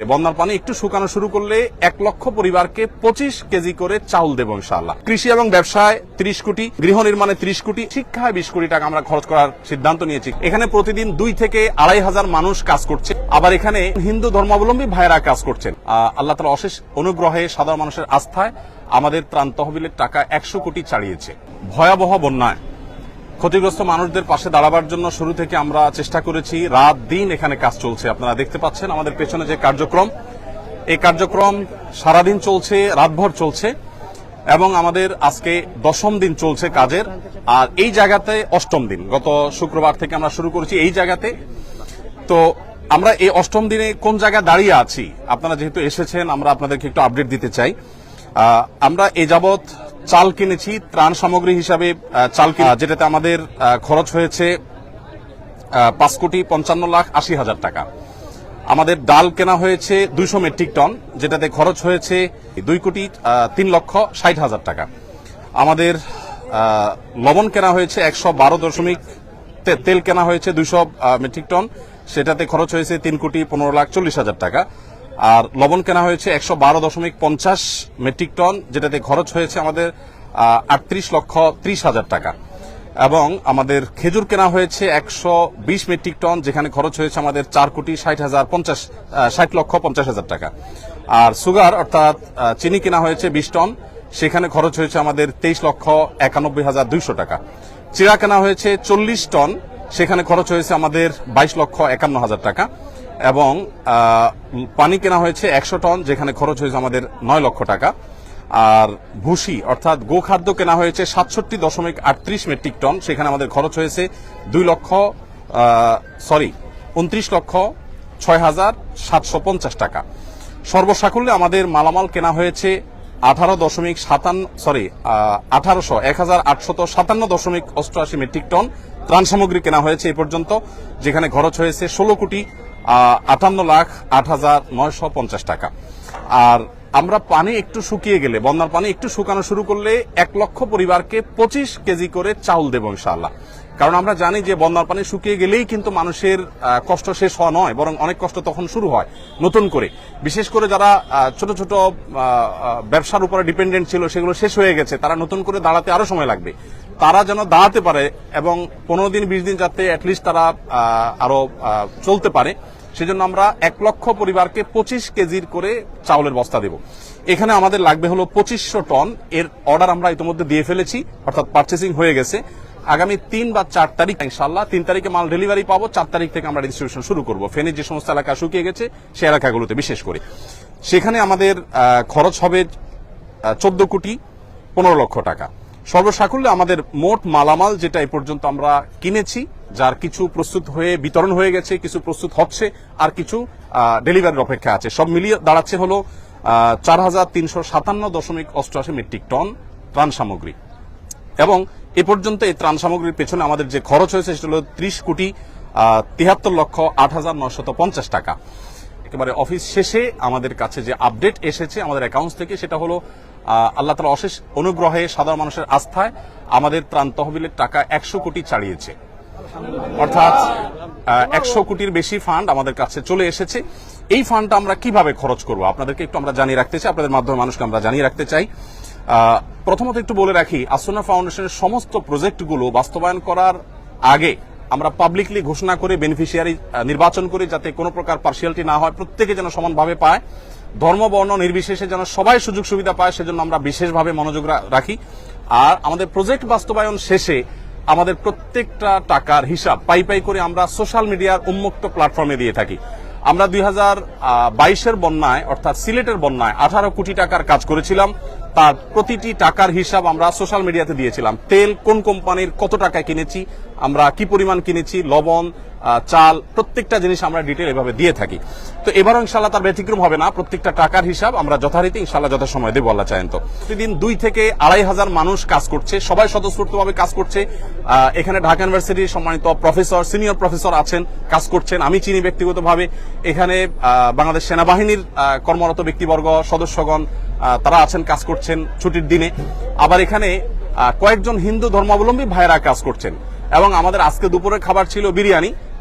বন্যার পানি একটু শুকানো শুরু করলে এক লক্ষ পরিবারকে পঁচিশ কেজি করে চাউল দেব ইনশাআল্লাহ। কৃষি এবং ব্যবসায় ত্রিশ কোটি, গৃহ নির্মাণে ত্রিশ কোটি, শিক্ষায় বিশ কোটি টাকা আমরা খরচ করার সিদ্ধান্ত নিয়েছি। এখানে প্রতিদিন দুই থেকে আড়াই হাজার মানুষ কাজ করছে। আবার এখানে হিন্দু ধর্মাবলম্বী ভাইয়েরা কাজ করছেন। আল্লাহ তালা অশেষ অনুগ্রহে সাধারণ মানুষের আস্থায় আমাদের ত্রাণ তহবিলের টাকা একশো কোটি ছাড়িয়েছে ভয়াবহ বন্যায়। ক্ষতিগ্রস্ত মানুষদের পাশে দাঁড়াবার জন্য শুরু থেকে আমরা চেষ্টা করেছি। রাত দিন এখানে কাজ চলছে। আপনারা দেখতে পাচ্ছেন আমাদের পেছনে যে কার্যক্রম। এই কার্যক্রম সারাদিন চলছে, রাতভর চলছে এবং আমাদের আজকে দশম দিন চলছে কাজের। আর এই জায়গাতে অষ্টম দিন। গত শুক্রবার থেকে আমরা শুরু করেছি এই জায়গাতে। তো আমরা এই অষ্টম দিনে কোন জায়গায় দাঁড়িয়ে আছি? আপনারা যেহেতু এসেছেন, আমরা আপনাদেরকে একটু আপডেট দিতে চাই। আমরা এ যাবৎ চাল কিনেছি, ত্রাণ সামগ্রী হিসাবে চাল যেটাতে আমাদের খরচ হয়েছে পাঁচ কোটি পঞ্চান্ন লাখ আশি হাজার টাকা। আমাদের ডাল কেনা হয়েছে দুইশো মেট্রিক টন, যেটাতে খরচ হয়েছে দুই কোটি তিন লক্ষ ষাট হাজার টাকা। আমাদের লবণ কেনা হয়েছে একশো বারো দশমিক তেল কেনা হয়েছে দুইশো মেট্রিক টন, সেটাতে খরচ হয়েছে তিন কোটি পনেরো লাখ চল্লিশ হাজার টাকা। আর লবণ কেনা হয়েছে একশো বারো দশমিক পঞ্চাশ মেট্রিক টন, যেটাতে খরচ হয়েছে আমাদের আটত্রিশ লক্ষ ত্রিশ হাজার টাকা। এবং আমাদের খেজুর কেনা হয়েছে একশো বিশ মেট্রিক টন, যেখানে খরচ হয়েছে আমাদের চার কোটি ষাট হাজার পঞ্চাশ ষাট লক্ষ পঞ্চাশ হাজার টাকা। আর সুগার, অর্থাৎ চিনি কেনা হয়েছে বিশ টন, সেখানে খরচ হয়েছে আমাদের তেইশ লক্ষ একানব্বই হাজার দুইশো টাকা। চিড়া কেনা হয়েছে চল্লিশ টন, সেখানে খরচ হয়েছে আমাদের বাইশ লক্ষ একান্ন হাজার টাকা। এবং পানি কেনা হয়েছে একশো টন, যেখানে খরচ হয়েছে আমাদের নয় লক্ষ টাকা। আর ভুসি, অর্থাৎ গোখাদ্য কেনা হয়েছে সাতষট্টি দশমিক আটত্রিশ মেট্রিক টন, সেখানে আমাদের খরচ হয়েছে দুই লক্ষ সরি, উনত্রিশ লক্ষ ছয় হাজার সাতশো পঞ্চাশ টাকা। সর্বসাকুল্যে আমাদের মালামাল কেনা হয়েছে আঠারো দশমিক সাতান্ন, সরি আঠারোশো, এক হাজার আটশত সাতান্ন দশমিক অষ্টআশি মেট্রিক টন ত্রাণ সামগ্রী কেনা হয়েছে এ পর্যন্ত, যেখানে খরচ হয়েছে ষোলো কোটি আটান্ন লাখ আট হাজার নয়শো পঞ্চাশ টাকা। আর আমরা পানি একটু শুকিয়ে গেলে, বন্যার পানি একটু শুকানো শুরু করলে এক লক্ষ পরিবারকে পঁচিশ কেজি করে চাউল দেব ইনশাআল্লাহ। কারণ আমরা জানি যে বন্যার পানি শুকিয়ে গেলেই কিন্তু মানুষের কষ্ট শেষ হওয়া নয়, বরং অনেক কষ্ট তখন শুরু হয় নতুন করে। বিশেষ করে যারা ছোট ছোট ব্যবসার উপরে ডিপেন্ডেন্ট ছিল, সেগুলো শেষ হয়ে গেছে, তারা নতুন করে দাঁড়াতে আরও সময় লাগবে। তারা যেন দাঁড়াতে পারে এবং পনেরো দিন, বিশ দিন যাতে অ্যাটলিস্ট তারা আরও চলতে পারে, সেজন্য আমরা এক লক্ষ পরিবারকে পঁচিশ কেজির করে চাউলের বস্তা দেব। এখানে আমাদের লাগবে হলো পঁচিশশো টন, এর অর্ডার আমরা ইতিমধ্যে দিয়ে ফেলেছি, অর্থাৎ পার্চেসিং হয়ে গেছে। আগামী তিন বা চার তারিখ ইনশাল্লাহ তিন তারিখে মাল ডেলিভারি পাবো, চার তারিখ থেকে আমরা ডিস্ট্রিবিউশন শুরু করব। ফেনীর যে সমস্ত এলাকা শুকিয়ে গেছে, সেই এলাকাগুলোতে বিশেষ করে। সেখানে আমাদের খরচ হবে চোদ্দ কোটি পনেরো লক্ষ টাকা। সর্বসাকুল্যে আমাদের মোট মালামাল যেটা এই পর্যন্ত আমরা কিনেছি, যার কিছু প্রস্তুত হয়ে, বিতরণ হয়ে গেছে, কিছু প্রস্তুত হচ্ছে, আর কিছু ডেলিভারির অপেক্ষা আছে। সব মিলিয়ে দাঁড়াচ্ছে হলো চার হাজার তিনশো সাতান্ন দশমিক অষ্টআশি মেট্রিক টন ত্রাণ সামগ্রী। এবং এ পর্যন্ত এই ত্রাণ সামগ্রীর পেছনে আমাদের যে খরচ হয়েছে সেটা হলো ত্রিশ কোটি তিয়াত্তর লক্ষ আট হাজার নশত পঞ্চাশ টাকা। একেবারে অফিস শেষে আমাদের কাছে যে আপডেট এসেছে আমাদের অ্যাকাউন্টস থেকে সেটা হলো আল্লাহ তালা অশেষ অনুগ্রহে সাধারণ মানুষের আস্থায় আমাদের ত্রাণ তহবিলের টাকা একশো কোটি ছাড়িয়েছে অর্থাৎ একশো কোটির বেশি ফান্ড আমাদের কাছে চলে এসেছে। এই ফান্ডটা আমরা কীভাবে খরচ করব? আপনাদেরকে একটু আমরা জানিয়ে রাখতে চাই। আপনাদের মাধ্যমে মানুষকে আমরা জানিয়ে রাখতে চাই। প্রথমত একটু বলে রাখি, আসনা ফাউন্ডেশনের সমস্ত প্রজেক্টগুলো বাস্তবায়ন করার আগে আমরা পাবলিকলি ঘোষণা করে বেনিফিশিয়ারি নির্বাচন করি যাতে কোনো প্রকার পার্সিয়ালিটি না হয়, প্রত্যেকে যেন সমানভাবে পায়। ধর্ম, বর্ণ নির্বিশেষে যেন সবাই সুযোগ সুবিধা পায়, সেজন্য আমরা বিশেষভাবে মনোযোগ রাখি। আর আমাদের প্রজেক্ট বাস্তবায়ন শেষে আমাদের প্রত্যেকটা টাকার হিসাব পাই পাই করে আমরা সোশ্যাল মিডিয়ার উন্মুক্ত প্ল্যাটফর্মে দিয়ে থাকি। আমরা দুই হাজার বাইশের বন্যায়, অর্থাৎ সিলেটের বন্যায় আঠারো কোটি টাকার কাজ করেছিলাম। তার প্রতিটি টাকার হিসাব আমরা সোশ্যাল মিডিয়াতে দিয়েছিলাম। তেল কোন কোম্পানির কত টাকায় কিনেছি, আমরা কি পরিমাণ কিনেছি, লবণ চাল, প্রত্যেকটা জিনিস আমরা ডিটেল এভাবে দিয়ে থাকি। তো এবারও ইনশাল্লাহ তার ব্যতিক্রম হবে না। প্রত্যেকটা টাকার হিসাব আমরা যথারীতি ইনশাল্লাহ যথাসময় দেবো, আল্লাহ চায়ন তো। প্রতিদিন দুই থেকে আড়াই হাজার মানুষ কাজ করছে। সবাই স্বতঃস্ফূর্তভাবে কাজ করছে। এখানে ঢাকা ইউনিভার্সিটির সম্মানিত প্রফেসর, সিনিয়র প্রফেসর আছেন, কাজ করছেন। আমি চিনি ব্যক্তিগতভাবে। এখানে বাংলাদেশ সেনাবাহিনীর কর্মরত ব্যক্তিবর্গ, সদস্যগণ তারা আছেন, কাজ করছেন ছুটির দিনে। আবার এখানে কয়েকজন হিন্দু ধর্মাবলম্বী ভাইয়েরা কাজ করছেন। এবং আমাদের আজকে দুপুরের খাবার ছিল বিরিয়ানি।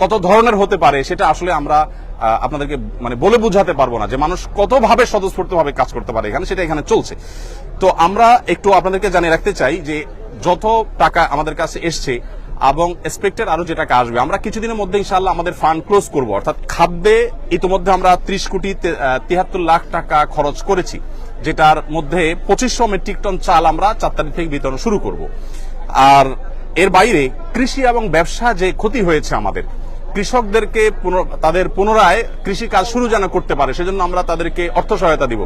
কত ধরনের হতে পারে সেটা আসলে আমরা আপনাদেরকে মানে বলে বুঝাতে পারব না যে মানুষ কতভাবে স্বতঃস্ফূর্তভাবে কাজ করতে পারে এখানে, সেটা এখানে চলছে। তো আমরা একটু আপনাদেরকে জানিয়ে রাখতে চাই যে যত টাকা আমাদের কাছে এসছে এবং এক্সপেক্টেড আরও যে টাকা আসবে, আমরা কিছুদিনের মধ্যে ইনশাল্লাহ আমাদের ফান্ড ক্লোজ করব। অর্থাৎ খাদ্যে ইতিমধ্যে আমরা ত্রিশ কোটি তিয়াত্তর লাখ টাকা খরচ করেছি, যেটার মধ্যে পঁচিশশো মেট্রিক টন চাল আমরা চার তারিখ থেকে বিতরণ শুরু করব। আর এর বাইরে কৃষি এবং ব্যবসা যে ক্ষতি হয়েছে আমাদের কৃষকদেরকে তাদের পুনরায় কৃষি কাজ শুরু যেন করতে পারে, সেজন্য আমরা তাদেরকে অর্থ সহায়তা দিব।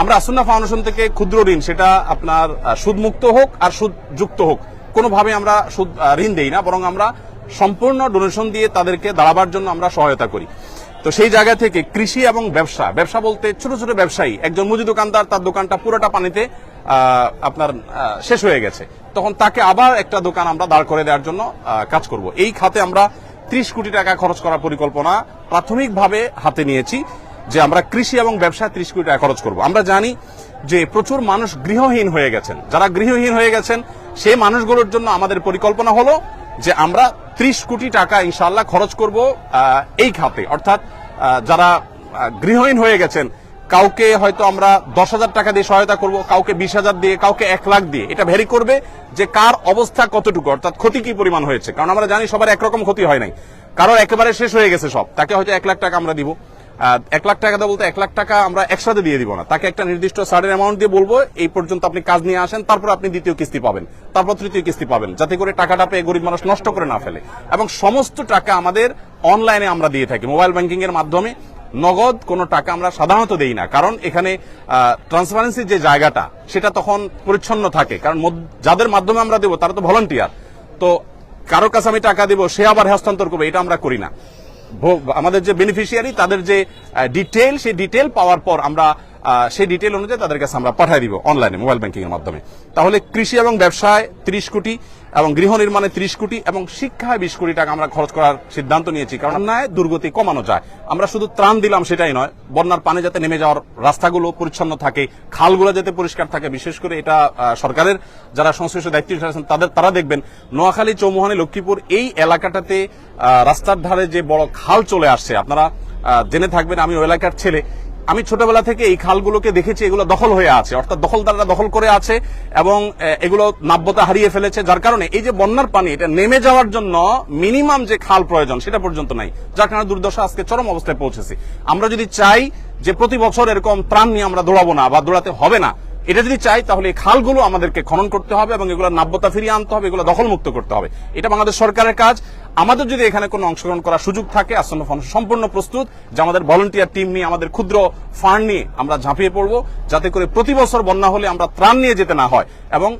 আমরা আসুন্না ফাউন্ডেশন থেকে ক্ষুদ্র ঋণ, সেটা আপনার সুদমুক্ত হোক আর সুদযুক্ত হোক, কোনোভাবে আমরা সুদ ঋণ দেই না, বরং আমরা সম্পূর্ণ ডোনেশন দিয়ে তাদেরকে দাঁড়াবার জন্য আমরা সহায়তা করি। তো সেই জায়গা থেকে কৃষি এবং ব্যবসা ব্যবসা বলতে ছোট ছোট ব্যবসায়ী, একজন মুদি দোকানদার, তার দোকানটা পুরোটা পানিতে আপনার শেষ হয়ে গেছে। তখন তাকে আবার একটা দোকান আমরা দাঁড় করে দেওয়ার জন্য কাজ করব। এই খাতে আমরা ত্রিশ কোটি টাকা খরচ করার পরিকল্পনা প্রাথমিকভাবে হাতে নিয়েছি যে আমরা কৃষি এবং ব্যবসায় ত্রিশ কোটি টাকা খরচ করব। আমরা জানি যে প্রচুর মানুষ গৃহহীন হয়ে গেছেন। যারা গৃহহীন হয়ে গেছেন, সেই মানুষগুলোর জন্য আমাদের পরিকল্পনা হলো যে আমরা ত্রিশ কোটি টাকা ইনশাল্লাহ খরচ করব এই খাতে। অর্থাৎ যারা গৃহহীন হয়ে গেছেন কাউকে হয়তো আমরা দশ হাজার টাকা দিয়ে সহায়তা করব, কাউকে বিশ হাজার দিয়ে, কাউকে এক লাখ দিয়ে। এটা ভ্যারি করবে যে কার অবস্থা কতটুকু, অর্থাৎ ক্ষতি কি পরিমাণ হয়েছে। কারণ আমরা জানি সবার একরকম ক্ষতি হয় নাই। কারোর একেবারে শেষ হয়ে গেছে সব। তাকে হয়তো এক লাখ টাকা আমরা দিব। এক লাখ টাকা বলতে এক লাখ টাকা আমরা একসাথে দিয়ে দিব না। তাকে একটা নির্দিষ্ট সার্টেন অ্যামাউন্ট দিয়ে বলব, এই পর্যন্ত আপনি কাজ নিয়ে আসেন, তারপর আপনি দ্বিতীয় কিস্তি পাবেন। তারপর তৃতীয় কিস্তি পাবেন, যাতে করে টাকাটা পেয়ে গরিব মানুষ নষ্ট করে না ফেলে। এবং সমস্ত টাকা আমাদের অনলাইনে আমরা দিয়ে থাকি মোবাইল ব্যাংকিং এর মাধ্যমে। নগদ কোনো টাকা আমরা সাধারণত দেই না। কারণ এখানে ট্রান্সপারেন্সির যে জায়গাটা, সেটা তখন পরিচ্ছন্ন থাকে। কারণ যাদের মাধ্যমে আমরা দেবো, তারা তো ভলান্টিয়ার তো কারোর কাছে আমি টাকা দেবো, সে আবার হস্তান্তর করবে, এটা আমরা করি না। আমাদের যে বেনিফিশিয়ারি তাদের যে ডিটেল সেই ডিটেল পাওয়ার পর আমরা সেই ডিটেল অনুযায়ী তাদের কাছে আমরা পাঠিয়ে দিব অনলাইনে মোবাইল ব্যাংকিং এর মাধ্যমে। তাহলে কৃষি এবং ব্যবসায় ত্রিশ কোটি এবং গৃহ নির্মাণে ত্রিশ কোটি এবং শিক্ষায় বিশ কোটি টাকা আমরা খরচ করার সিদ্ধান্ত নিয়েছি, কারণ অন্যায় দুর্গতি কমানো যায়। আমরা শুধু ত্রাণ দিলাম সেটাই নয়, বন্যার পানি যাতে নেমে যাওয়ার রাস্তাগুলো পরিচ্ছন্ন থাকে, খালগুলো যাতে পরিষ্কার থাকে, বিশেষ করে এটা সরকারের যারা সংশ্লিষ্ট দায়িত্ব আছেন, তাদের, তারা দেখবেন নোয়াখালী, চৌমুহানি, লক্ষ্মীপুর এই এলাকাটাতে রাস্তার ধারে যে বড় খাল চলে আসছে, আপনারা জেনে থাকবেন, আমি ওই এলাকার ছেলে আমি ছোটবেলা থেকে এই খালগুলোকে দেখেছি, এগুলো দখল হয়ে আছে। অর্থাৎ দখলদাররা দখল করে আছে এবং এগুলো নাব্যতা হারিয়ে ফেলেছে, যার কারণে এই যে বন্যার পানি, এটা নেমে যাওয়ার জন্য মিনিমাম যে খাল প্রয়োজন, সেটা পর্যন্ত নাই, যার কারণে দুর্দশা আজকে চরম অবস্থায় পৌঁছেছে। আমরা যদি চাই যে প্রতি বছর এরকম ত্রাণ নিয়ে আমরা দৌড়াবো না বা দৌড়াতে হবে না, এটা যদি চাই তাহলে এই খালগুলো আমাদেরকে খনন করতে হবে এবং এগুলো নাব্যতা ফিরিয়ে আনতে হবে, এগুলো দখলমুক্ত করতে হবে। এটা বাংলাদেশ সরকারের কাজ। আমাদের যদি এখানে কোনো অংশগ্রহণ করার সুযোগ থাকে, আসন্ন ফাউন্ডেশন সম্পূর্ণ প্রস্তুত, যে আমাদের ভলেন্টিয়ার টিম নিয়ে, আমাদের ক্ষুদ্র ফান্ড নিয়ে আমরা ঝাঁপিয়ে পড়ব, যাতে করে প্রতি বছর বন্যা হলে আমরা ত্রাণ নিয়ে যেতে না হয় এবং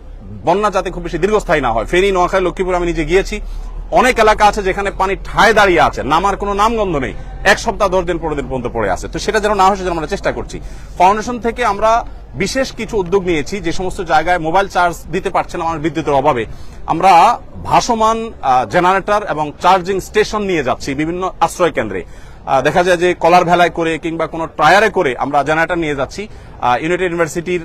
বন্যা যাতে খুব বেশি দীর্ঘস্থায়ী না হয়। ফেনী, নোয়াখালী, লক্ষ্মীপুর আমি নিজে গিয়েছি। অনেক এলাকা আছে যেখানে পানি ঠায় দাঁড়িয়ে আছে। নামার কোনো নামগন্ধ নেই। এক সপ্তাহ দশ দিন, পনেরো দিন পর্যন্ত পড়ে আছে। তো সেটা যেন না হয় আমরা চেষ্টা করছি। ফাউন্ডেশন থেকে আমরা বিশেষ কিছু উদ্যোগ নিয়েছি, যে সমস্ত জায়গায় মোবাইল চার্জ দিতে পারছে না আমার বিদ্যুতের অভাবে। আমরা ভাসমান জেনারেটর এবং চার্জিং স্টেশন নিয়ে যাচ্ছি বিভিন্ন আশ্রয় কেন্দ্রে। দেখা যায় যে কলার ভেলায় করে কিংবা কোনো ট্রায়ারে করে আমরা জেনারেটর নিয়ে যাচ্ছি। ইউনাইটেড ইউনিভার্সিটির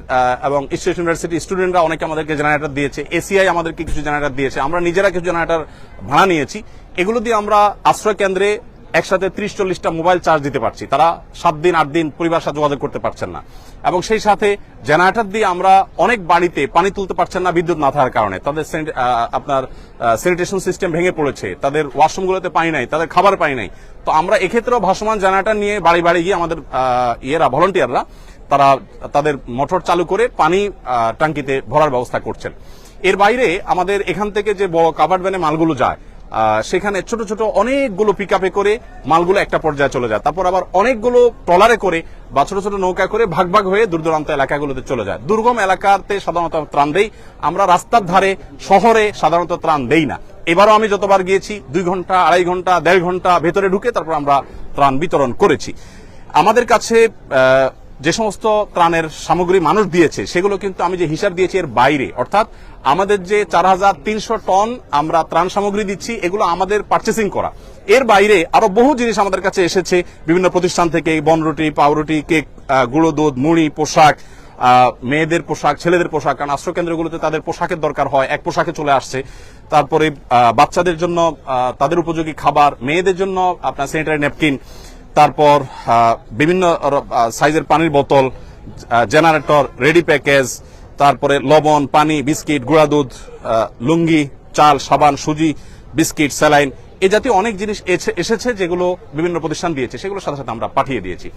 এবং ইস্ট ইউনিভার্সিটির স্টুডেন্টরা অনেকে আমাদেরকে জেনারেটর দিয়েছে এসিআই আমাদেরকে কিছু জেনারেটর দিয়েছে। আমরা নিজেরা কিছু জেনারেটর ভাড়া নিয়েছি। এগুলো দিয়ে আমরা আশ্রয় কেন্দ্রে একসাথে ত্রিশ চল্লিশটা মোবাইল চার্জ দিতে পারছি। তারা সাত দিন, আট দিন পরিবার সাথে যোগাযোগ করতে পারছেন না। এবং সেই সাথে জেনারেটর দিয়ে আমরা অনেক বাড়িতে পানি তুলতে পারছেন না বিদ্যুৎ না থাকার কারণে। তাদের আপনার স্যানিটেশন সিস্টেম ভেঙে পড়েছে। তাদের ওয়াশরুমগুলোতে পানি নাই, তাদের খাবার পানি নাই। তো আমরা এক্ষেত্রেও ভাসমান জেনারেটর নিয়ে বাড়ি বাড়ি গিয়ে আমাদের ইয়েরা, ভলান্টিয়াররা, তারা, তাদের মোটর চালু করে পানি টাঙ্কিতে ভরার ব্যবস্থা করছেন। এর বাইরে আমাদের এখান থেকে যে বড় কাভার্ড ভ্যানে মালগুলো যায় সেখানে ছোট ছোট অনেকগুলো পিক করে মালগুলো একটা পর্যায়ে চলে যায়। তারপর আবার অনেকগুলো ট্রলারে করে বা ছোট ছোট নৌকা করে ভাগ ভাগ হয়ে দূর দূরান্ত এলাকাগুলোতে চলে যায়। দুর্গম এলাকাতে সাধারণত ত্রাণ দেই। আমরা রাস্তার ধারে শহরে সাধারণত ত্রাণ দেই না। এবারও আমি যতবার গিয়েছি, দুই ঘণ্টা, আড়াই ঘণ্টা, দেড় ঘণ্টা ভেতরে ঢুকে তারপর আমরা ত্রাণ বিতরণ করেছি। আমাদের কাছে যে সমস্ত ত্রাণের সামগ্রী মানুষ দিয়েছে, সেগুলো কিন্তু আমি যে হিসাব দিয়েছি এর বাইরে। অর্থাৎ আমাদের যে চার হাজার তিনশো টন আমরা ত্রাণ সামগ্রী দিচ্ছি, এগুলো আমাদের পার্চেসিং করা। এর বাইরে আরও বহু জিনিস আমাদের কাছে এসেছে, বিভিন্ন প্রতিষ্ঠান থেকে বনরুটি পাউরুটি কেক গুঁড়ো দুধ, মুড়ি, পোশাক মেয়েদের পোশাক, ছেলেদের পোশাক, কারণ আশ্রয়কেন্দ্রগুলোতে তাদের পোশাকের দরকার হয়, এক পোশাকে চলে আসছে। তারপরে বাচ্চাদের জন্য তাদের উপযোগী খাবার, মেয়েদের জন্য আপনার স্যানিটারি ন্যাপকিন তারপর বিভিন্ন সাইজের পানির বোতল জেনারেটর রেডি প্যাকেজ তারপরে লবণ, পানি, বিস্কিট, গুঁড়া দুধ লুঙ্গি, চাল, সাবান, সুজি, বিস্কিট, স্যালাইন, এ জাতীয় অনেক জিনিস এসে- এসেছে যেগুলো বিভিন্ন প্রতিষ্ঠান দিয়েছে। সেগুলোর সাথে সাথে আমরা পাঠিয়ে দিয়েছি।